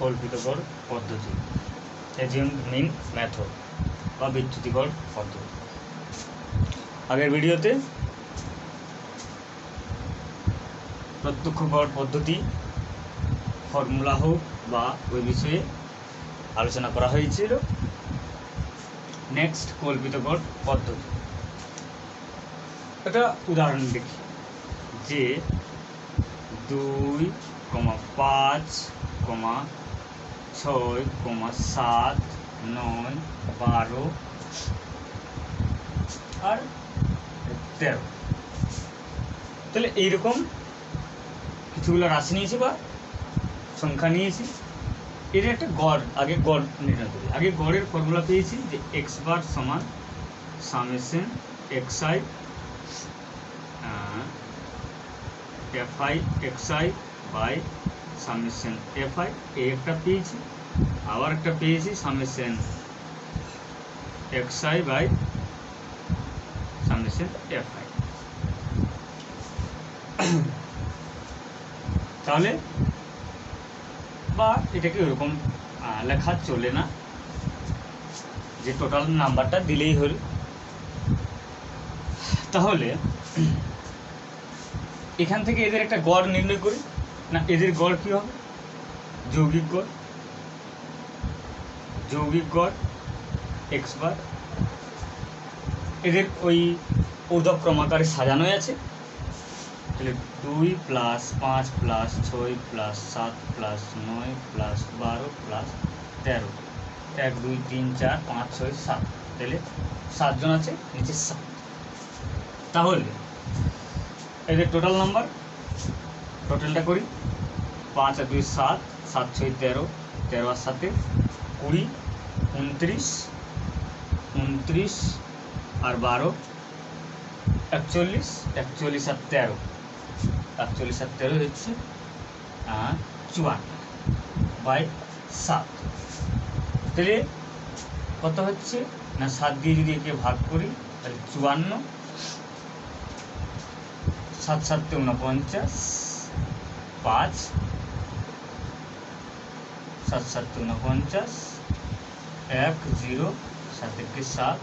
কল্পিতকর পদ্ধতি। মিন মেথড বা বিচ্যুতিকর পদ্ধতি। আগের ভিডিওতে প্রত্যক্ষ গড় পদ্ধতি, ফর্মুলা হোক বা ওই বিষয়ে আলোচনা করা হয়েছিল। নেক্সট কল্পিত গড় পদ্ধতি। একটা উদাহরণ দেখি, যে দুই কমা পাঁচ কমা ছয় কমা সাত নয় বারো আর তেরো তাহলে এইরকম কিছুগুলো রাশি নিয়েছি বা সংখ্যা নিয়েছি এর একটা গড় আগে গড় নির্ণয় করি আগে গড়ের ফর্মুলা পেয়েছি যে এক্স বার সমান summation X I F I X I by summation F I এই একটা পেয়েছি আবার একটা পেয়েছি summation X I by summation F I তাহলে, বা এটাকে ওরকম লেখা চলে না। যে টোটাল নাম্বারটা দিলেই হল। তাহলে, এখান থেকে এদের একটা গড় নির্ণয় করি। না, এদের গড় কি হবে? যৌগিক গড়। যৌগিক গড় এক্স বার এদের ওই ঊর্ধ্বক্রমাকারে সাজানোই আছে। তাহলে দুই প্লাস পাঁচ প্লাস ছয় প্লাস সাত প্লাস নয় প্লাস বারো প্লাস তেরো। এক, দুই, তিন, চার, পাঁচ, ছয়, সাত। তাহলে সাতজন আছে, নিচে সাত। তাহলে এদের টোটাল নাম্বার টোটালটা করি। পাঁচ আর দুই সাত সাত ছয় তেরো তেরো আর সাতে কুড়ি, উনত্রিশ উনত্রিশ আর বারো, একচল্লিশ একচল্লিশ আর তেরো। একচল্লিশ আর তেরো হচ্ছে চুয়ান্ন বাই সাত। তাহলে কত হচ্ছে? না, সাত দিয়ে যদি একে ভাগ করি, তাহলে চুয়ান্ন, সাত সাততে উনপঞ্চাশ পাঁচ সাত সাততে উনপঞ্চাশ এক জিরো সাত একে সাত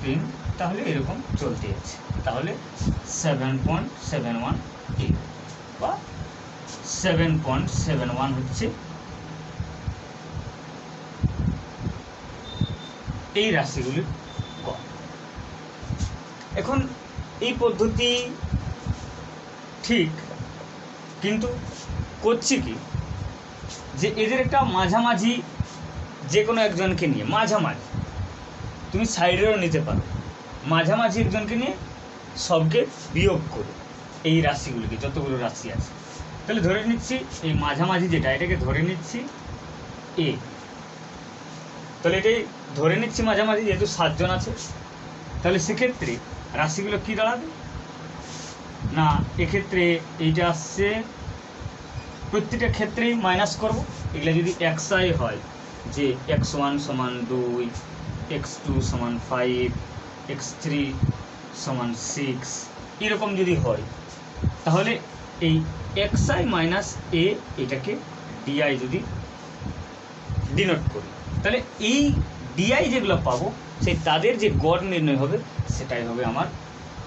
তিন তাহলে এরকম চলতে আছে তাহলে seven point seven one eight বা সেভেন পয়েন্ট সেভেন ওয়ান হচ্ছে এই রাশিগুলির এখন এই পদ্ধতি ঠিক, কিন্তু করছি কি? যে এদের একটা মাঝামাঝি যে কোনো একজনকে নিয়ে, মাঝামাঝি। তুমি সাইডেরও নিতে পারো। মাঝামাঝি একজনকে নিয়ে সবকে বিয়োগ করো, এই রাশিগুলিকে, যতগুলো রাশি আছে। তাহলে ধরে নিচ্ছি, এই মাঝামাঝি যেটা, এটাকে ধরে নিচ্ছি এ। তাহলে এটাই ধরে নিচ্ছি মাঝামাঝি, যেহেতু সাতজন আছে, তাহলে সেক্ষেত্রে রাশিগুলো কী দাঁড়াবে? না, এক্ষেত্রে এইটা আসছে, প্রত্যেকটা ক্ষেত্রেই মাইনাস করব। এগুলো যদি এক্স আই হয়, যে এক্স ওয়ান সমান দুই এক্স টু সমান ফাইভ এক্স থ্রি সমান সিক্স এরকম যদি হয়, তাহলে এই এক্স আই মাইনাস এ এটাকে ডিআই যদি ডিনোট করি। তাহলে এই ডিআই যেগুলো পাবো, সেই তাদের যে গড় নির্ণয় হবে, সেটাই হবে আমার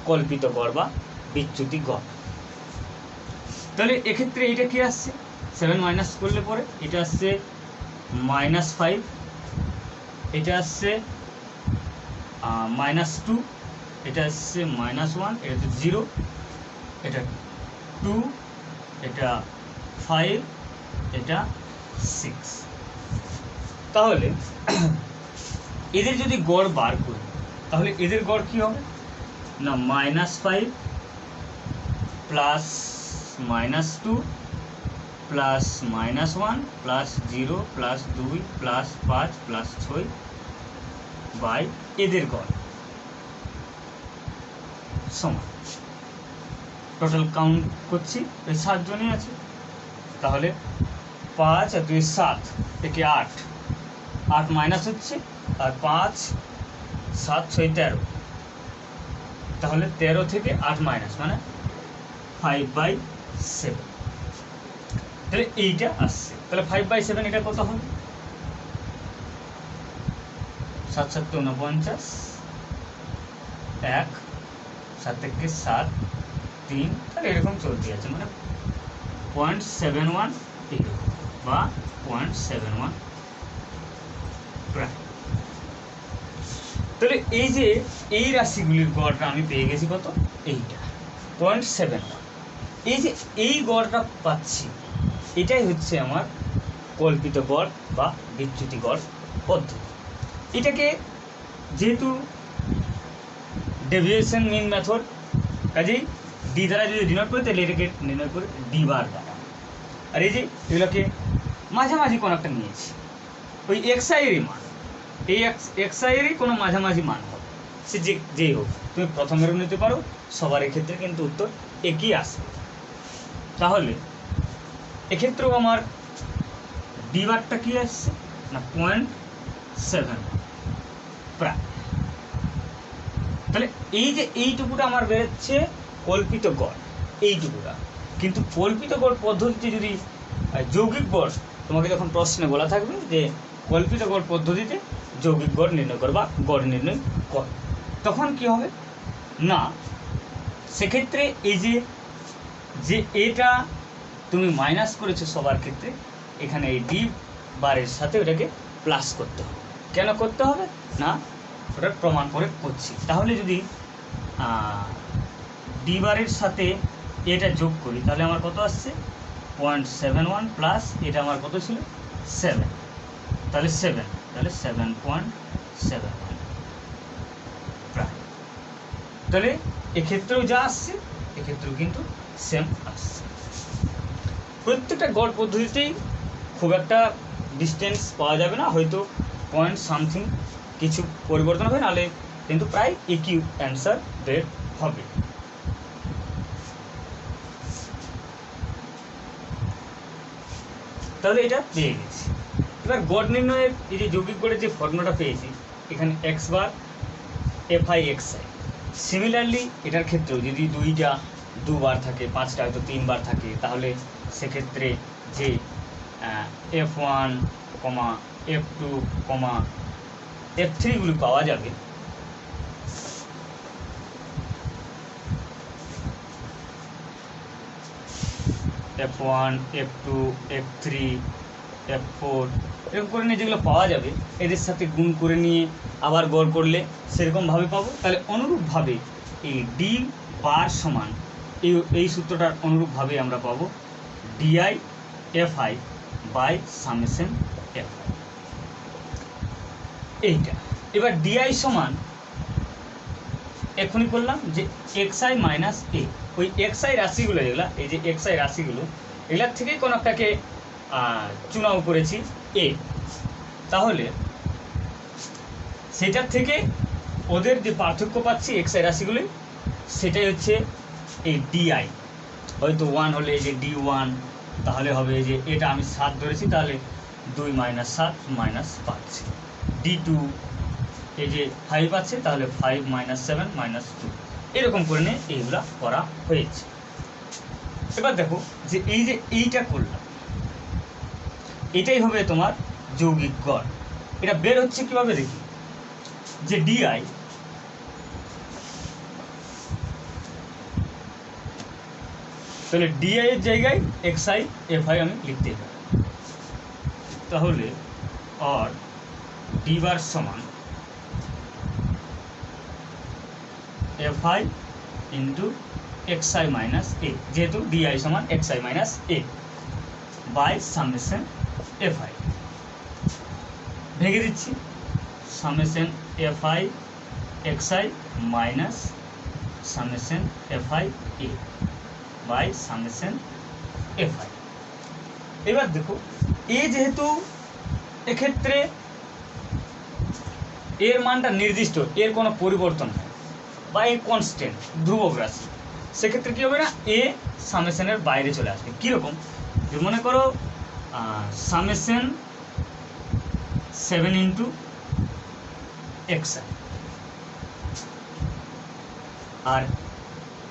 কল্পিত গড় বা বিচ্যুতি গড়। তাহলে এক্ষেত্রে এটা কি আসছে? সেভেন মাইনাস করলে পরে এটা আসছে মাইনাস ফাইভ এটা আসছে মাইনাস টু এটা আসছে মাইনাস ওয়ান এটা হচ্ছে জিরো এটা টু এটা ফাইভ এটা সিক্স তাহলে এদের যদি গড় বার করি, তাহলে এদের গড় কি হবে? না minus five plus minus two plus minus one plus zero plus দুই প্লাস পাঁচ প্লাস ছয় বাই এদের গড়। সমান। টোটাল কাউন্ট করছি এই সাতজনই আছে। তাহলে পাঁচ আর দুই সাত থেকে আট। আট মাইনাস হচ্ছে, আর পাঁচ, সাত, ছয়, তেরো। তাহলে তেরো থেকে আট মাইনাস মানে ফাইভ বাই সেভেন তাহলে এইটা আসছে। তাহলে ফাইভ বাই সেভেন এটা কত হবে? সাত সাত উনপঞ্চাশ এক, সাত থেকে সাত, তিন, তাহলে এরকম চলতে আছে। মানে পয়েন্ট সেভেন ওয়ান বা পয়েন্ট সেভেন ওয়ান তাহলে এই যে এই রাশিগুলির গড়টা আমি পেয়ে গেছি কত? এইটা। পয়েন্ট সেভেন এই যে এই গড়টা পাচ্ছি, এটাই হচ্ছে আমার কল্পিত গড় বা বিচ্যুতি গড় পদ্ধতি। এটাকে যেহেতু ডেভিয়েশন মিন মেথড কাজেই ডি দ্বারা যদি ডিনোট করি, তাহলে এটাকে নির্ণয় করে ডি বার দ্বারা। আর এই যে এগুলোকে মাঝামাঝি কোনো একটা নিয়েছি। ওই এক্সাইয়েরই মান। এই এক্সাইয়েরই কোনো মাঝামাঝি মান হবে। সে যে, যেই হোক, তুমি প্রথমেরও নিতে পারো, সবার ক্ষেত্রে কিন্তু উত্তর একই আসবে। তাহলে, এক্ষেত্রেও আমার ডি বারটা কী আসছে? না পয়েন্ট সেভেন প্রায়। তাহলে এই যে এইটুকুটা আমার বেরোচ্ছে কল্পিত গড়, এইটুকুটা। কিন্তু কল্পিত গড় পদ্ধতিতে যদি যৌগিক গড়, তোমাকে যখন প্রশ্নে বলা থাকবে যে কল্পিত গড় পদ্ধতিতে যৌগিক গড় নির্ণয় কর বা গড় নির্ণয় কর, তখন কি হবে? না। সেক্ষেত্রে এই যে যে এটা তুমি মাইনাস করেছ সবার ক্ষেত্রে, এখানে এই ডি বারের সাথে ওটাকে প্লাস করতে হবে। কেন করতে হবে? না, ওটা প্রমাণ করে করছি। তাহলে যদি ডি বারের সাথে এটা যোগ করি, তাহলে আমার কত আসছে? পয়েন্ট সেভেন ওয়ান প্লাস এটা আমার কত ছিল? সেভেন তাহলে সেভেন তাহলে সেভেন পয়েন্ট সেভেন ওয়ান প্রায়। তাহলে এক্ষেত্রেও যা আসছে এক্ষেত্রেও কিন্তু সেম আসছে প্রত্যেকটা গড় পদ্ধতিতেই খুব একটা ডিস্টেন্স পাওয়া যাবে না, হয়তো পয়েন্ট সামথিং কিছু পরিবর্তন হবে, নাহলে কিন্তু প্রায় একই অ্যান্সার বের হবে। তাহলে এটা পেয়ে গেছি। এবার গড় নির্ণয়ের এই যে যৌগিক গড়ের যে ফর্মুলাটা পেয়েছি, এখানে X bar F I X I similarly এটার ক্ষেত্রেও যদি দুইটা, দুবার থাকে, পাঁচটা হয়তো তিনবার থাকে, তাহলে সেক্ষেত্রে যে F one comma F two comma F থ্রিগুলি পাওয়া যাবে। F one F two F three F four এরকম করে নিয়ে যেগুলো পাওয়া যাবে, এদের সাথে গুণ করে নিয়ে আবার গড় করলে সেরকমভাবে পাবো। তাহলে অনুরূপভাবে এই ডি বার সমান, এই এই সূত্রটার অনুরূপভাবে আমরা পাবো DI F I by summation F I এইটা। এবার ডিআই সমান এখনই করলাম যে এক্স আই মাইনাস এ ওই এক্স আই রাশিগুলো যেগুলো, এই যে এক্স আই রাশিগুলো, এগুলার থেকেই কোনো একটাকে চুনাও করেছি এ তাহলে সেটার থেকে ওদের যে পার্থক্য পাচ্ছি এক্স আই রাশিগুলি, সেটাই হচ্ছে এই ডিআই হয়তো ওয়ান হলে এই যে ডি ওয়ান তাহলে হবে যে এটা আমি সাত ধরেছি, তাহলে দুই মাইনাস সাত মাইনাস পাঁচ। ডি টু এই যে ফাইভ আছে, তাহলে five minus seven minus two এরকম করে নিয়ে এইগুলা করা হয়েছে। এবার দেখো যে এই যে এইটা করলাম এটাই হবে তোমার যৌগিক গড়। এটা বের হচ্ছে কীভাবে দেখি? যে ডিআই তাহলে ডিআই এর জায়গায় এফ আই আমি লিখতে পারি। তাহলে আর ডি বার সমান f i into x i minus a যেহেতু ডিআই সমান x i minus a by summation f i ভেঙে দিচ্ছি। Summation f i x i minus summation f i a by summation f i এবার দেখো এ যেহেতু এক্ষেত্রে এর মানটা নির্দিষ্ট, এর কোনো পরিবর্তন হয় বা এ কনস্ট্যান্ট ধ্রুবক রাশি, সেক্ষেত্রে কী হবে না? এ সামেশনের বাইরে চলে আসবে। কীরকম? মনে করো summation seven into x i. R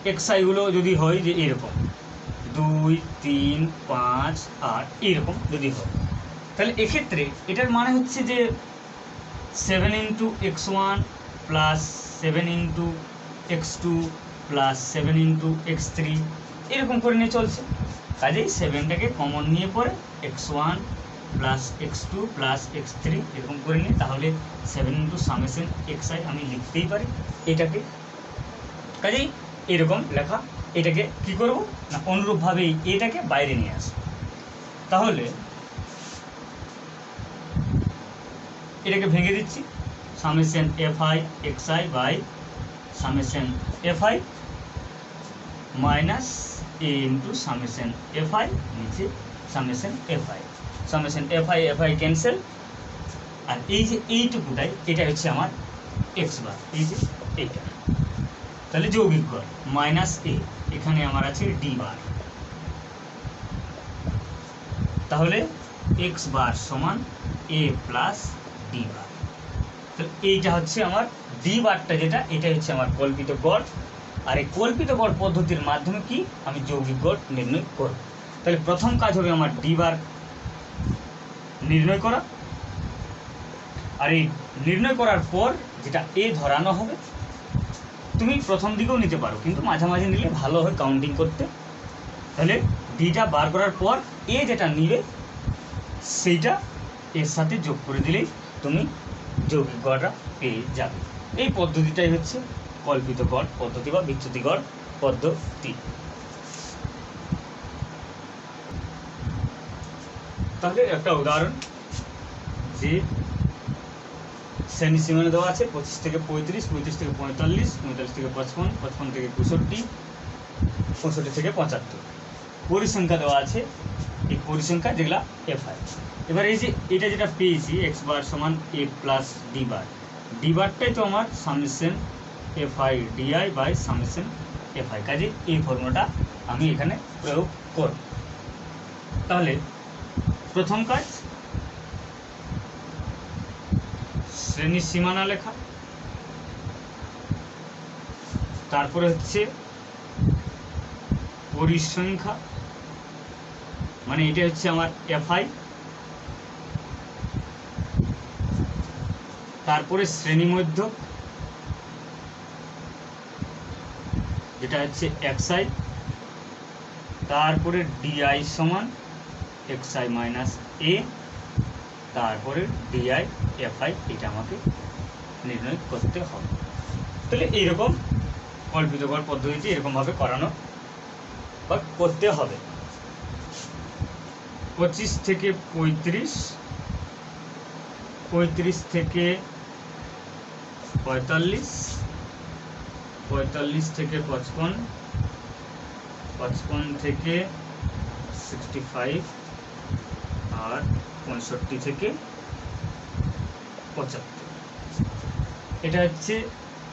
x আইগুলো যদি হয় যে এরকম, দুই, তিন, পাঁচ, আট এইরকম যদি হয়। তাহলে এক্ষেত্রে এটার মানে হচ্ছে যে seven into x one plus seven into x two plus seven into x three এরকম করে নিয়ে চলছে। কাজেই সেভেনটাকে কমন নিয়ে পরে x one plus x two plus x three এরকম করে নিয়ে তাহলে seven into summation x i আমি লিখতেই পারি। এটাকে কাজেই এরকম লেখা। এটাকে কি করব? না, অনুরূপভাবেই এটাকে বাইরে নিয়ে আসব। তাহলে এটাকে ভেঙে দিচ্ছি। Summation f i x i by summation f i minus a into summation f i নিচে summation f i summation f i f i cancel আর এই যে এইটুকুটাই, এটা হচ্ছে আমার এক্স বার এই যে এইটা। তাহলে যৌগিক গড় মাইনাস এ এখানে আমার আছে ডি বার তাহলে এক্স বার সমান এ প্লাস ডি বার তাহলে এইটা হচ্ছে আমার ডি বারটা যেটা এটা হচ্ছে আমার কল্পিত গড়। আর এই কল্পিত গড় পদ্ধতির মাধ্যমে কি আমি যৌগিক গড় নির্ণয় করব? তাহলে প্রথম কাজ হবে আমার ডি বার নির্ণয় করা। আর এই নির্ণয় করার পর যেটা এ ধরানো হবে, তুমি প্রথম দিকেও নিতে পারো, কিন্তু মাঝামাঝি নিলে ভালো হয় কাউন্টিং করতে। তাহলে ডিটা বার করার পর এ যেটা নিবে, সেইটা এর সাথে যোগ করে দিলেই তুমি যৌগিক গড়টা পেয়ে যাবে। এই পদ্ধতিটাই হচ্ছে কল্পিত গড় পদ্ধতি বা বিচ্যুতি গড় পদ্ধতি। তাহলে একটা উদাহরণ যে শ্রেণি সীমানা দেওয়া আছে, পঁচিশ থেকে পঁয়ত্রিশ পঁয়ত্রিশ থেকে পঁয়তাল্লিশ পঁয়তাল্লিশ থেকে পঁচপন পঁচপন থেকে পঁয়ষট্টি পঁয়ষট্টি থেকে পঁচাত্তর। পরিসংখ্যা দেওয়া আছে, এই পরিসংখ্যা যেগুলা এফ আই এবার এই যে এটা যেটা পেয়েছি এক্স বার সমান a plus d bar. D বারটাই তো আমার summation f i d i by summation f i কাজে এই ফর্মুলাটা আমি এখানে প্রয়োগ করব। তাহলে প্রথম কাজ, শ্রেণির সীমানা লেখা, তারপরে হচ্ছে পরিসংখ্যা মানে এটা হচ্ছে আমার এফআই তারপরে শ্রেণি মধ্য যেটা হচ্ছে এক্সআই তারপরে ডিআই সমান এক্সআই মাইনাস এ তারপরে ডিআই এফআই এটা আমাকে নির্ণয় করতে হবে। তাহলে এইরকম কল্পিতকর পদ্ধতিতে এরকমভাবে করানো বা করতে হবে। পঁচিশ থেকে পঁয়ত্রিশ পঁয়ত্রিশ থেকে পঁয়তাল্লিশ পঁয়তাল্লিশ থেকে পঁচপন পঁচপন থেকে সিক্সটি ফাইভ আর পঁয়ষট্টি থেকে পঁচাত্তর। এটা হচ্ছে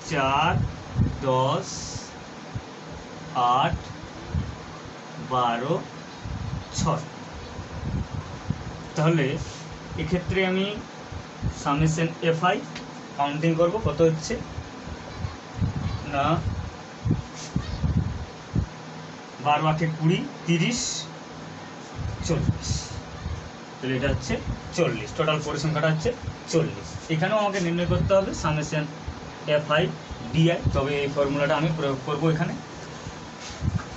চার, দশ, আট, বারো, ছয়। তাহলে এক্ষেত্রে আমি সামেশন এফআই কাউন্টিং করব। কত হচ্ছে? না। বারো, আটে কুড়ি, তিরিশ, চল্লিশ। তাহলে এটা হচ্ছে চল্লিশ টোটাল পরিসংখ্যাটা হচ্ছে চল্লিশ। এখানেও আমাকে নির্ণয় করতে হবে সামেশন এফ আই ডিআই তবে এই ফর্মুলাটা আমি প্রয়োগ করব এখানে।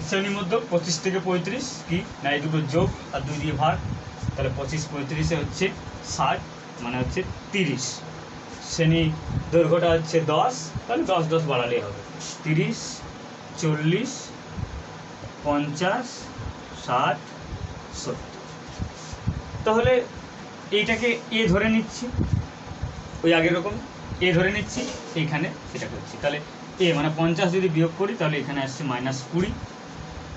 শ্রেণির মধ্যে পঁচিশ থেকে পঁয়ত্রিশ কি? না এই দুটো যোগ আর দুই দিয়ে ভাগ, তাহলে পঁচিশ পঁয়ত্রিশে হচ্ছে ষাট মানে হচ্ছে তিরিশ। শ্রেণি দৈর্ঘ্যটা হচ্ছে দশ, তাহলে দশ দশ বাড়ালেই হবে। তিরিশ, চল্লিশ, পঞ্চাশ, ষাট, সত্তর। তাহলে এইটাকে এ ধরে নিচ্ছি। ওই আগের রকম এ ধরে নিচ্ছি, এইখানে সেটা করছি। তাহলে এ মানে পঞ্চাশ যদি বিয়োগ করি, তাহলে এখানে আসছে মাইনাস কুড়ি,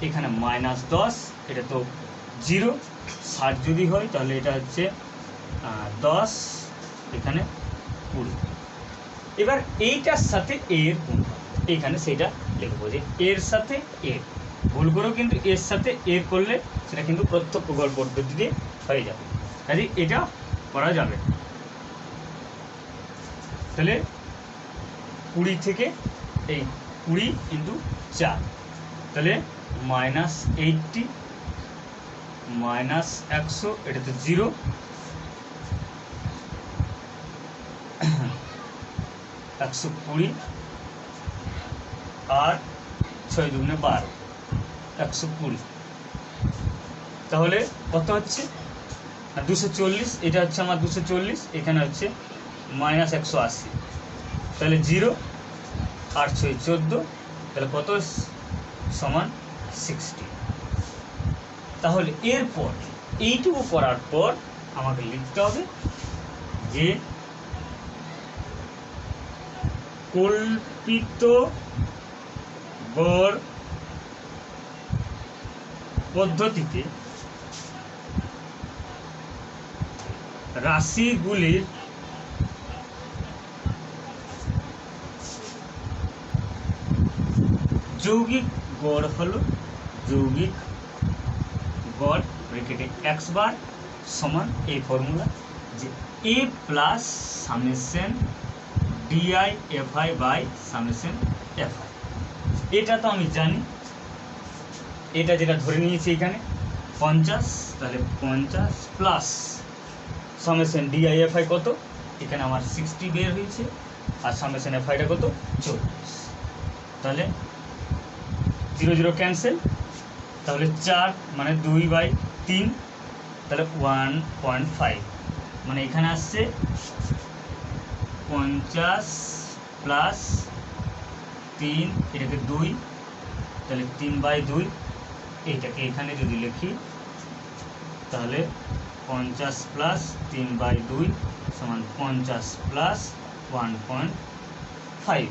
এখানে মাইনাস দশ, এটা তো জিরো ষাট যদি হয়, তাহলে এটা হচ্ছে দশ, এখানে কুড়ি। এবার এইটার সাথে এর গুণ। এইখানে সেটা লিখব যে এর সাথে এর। ভুল করেও কিন্তু এর সাথে এ করলে সেটা কিন্তু প্রত্যক্ষ গড় পদ্ধতিতে হয়ে যাবে। কাজে এটা করা যাবে। তাহলে কুড়ি থেকে এই কুড়ি ইন্টু চার। তাহলে মাইনাস এইটটি, মাইনাস একশো, এটা তো জিরো। একশো কুড়ি আর ছয় দুগুণে বারো। একশো কুড়ি। তাহলে কত হচ্ছে? দুশো চল্লিশ, এটা হচ্ছে আমার দুশো চল্লিশ, এখানে হচ্ছে মাইনাস একশো আশি। তাহলে জিরো আট ছয় চোদ্দ, তাহলে কত সমান সিক্সটি। তাহলে এরপর, এইটুকু করার পর আমাকে লিখতে হবে যে কল্পিত গড় পদ্ধতিতে রাশিগুলির যৌগিক গড় হল যৌগিক গড় ব্রেকেটে এক্স বার সমান এই ফর্মুলা যে a plus summation d i f i by summation f i এটা তো আমি জানি এটা যেটা ধরে নিয়েছি এখানে, পঞ্চাশ, তাহলে পঞ্চাশ প্লাস সামেশন ডিআইএফআই কত? এখানে আমার সিক্সটি বের হয়েছে, আর সামেশন এফআইটা কত? চল্লিশ। তাহলে জিরো জিরো ক্যান্সেল তাহলে চার মানে দুই বাই তিন, তাহলে ওয়ান পয়েন্ট ফাইভ মানে এখানে আসছে পঞ্চাশ প্লাস তিন, এটাকে দুই, তাহলে তিন বাই দুই এইটাকে এখানে যদি লিখি, তাহলে পঞ্চাশ প্লাস তিন বাই দুই সমান পঞ্চাশ প্লাস ওয়ান পয়েন্ট ফাইভ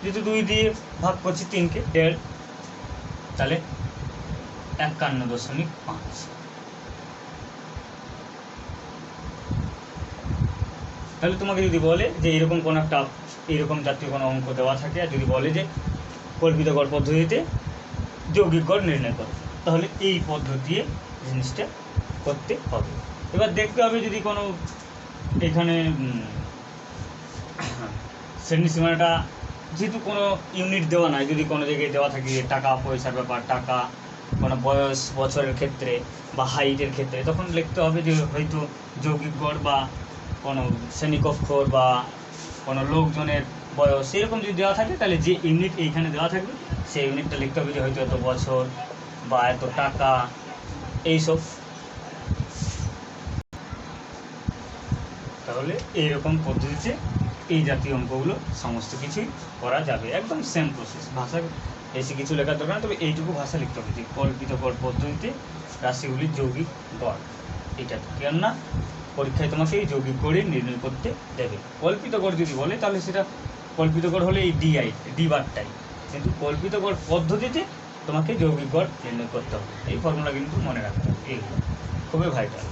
যেহেতু দুই দিয়ে ভাগ করছি তিনকে, দেড়, তাহলে একান্ন দশমিক পাঁচ। তাহলে তোমাকে যদি বলে যে এরকম কোনো একটা এরকম জাতীয় কোনো অঙ্ক দেওয়া থাকে, আর যদি বলে যে কল্পিত গড় পদ্ধতিতে যৌগিক গড় নির্ণয় করো। তাহলে এই পদ্ধতি জিনিসটা করতে হবে। এবার দেখতে হবে যদি কোনো এখানে শ্রেণি সীমানাটা যেহেতু কোনো ইউনিট দেওয়া নাই, যদি কোনো জায়গায় দেওয়া থাকে টাকা, পয়সার ব্যাপার, টাকা, কোনো বয়স, বছরের ক্ষেত্রে বা হাইটের ক্ষেত্রে, তখন লিখতে হবে যে হয়তো যৌগিক গড় বা কোনো শ্রেণীকক্ষর বা কোনো লোকজনের বয়স এরকম যদি দেওয়া থাকে, তাহলে যে ইউনিট এইখানে দেওয়া থাকবে, সেই ইউনিটটা লিখতে হবে যে হয়তো এত বছর বা এত টাকা, এইসব। তাহলে এইরকম পদ্ধতিতে এই জাতীয় অঙ্কগুলো সমস্ত কিছুই করা যাবে। একদম সেম প্রসেস ভাষা বেশি কিছু লেখার দরকার না, তবে এইটুকু ভাষা লিখতে হবে যে কল্পিত গড় পদ্ধতিতে রাশিগুলির যৌগিক গড়। এটা কেন না। পরীক্ষায় তোমাকে এই যৌগিক গড়ই নির্ণয় করতে দেবে। কল্পিত গড় যদি বলে, তাহলে সেটা কল্পিত গড় হলে এই ডিআই ডি বারটাই কিন্তু কল্পিত গড় পদ্ধতিতে তোমাকে যৌগিক গড় নির্ণয় করতে হবে। এই ফর্মুলা কিন্তু মনে রাখতে হবে। এইগুলো খুবই ভাইটাল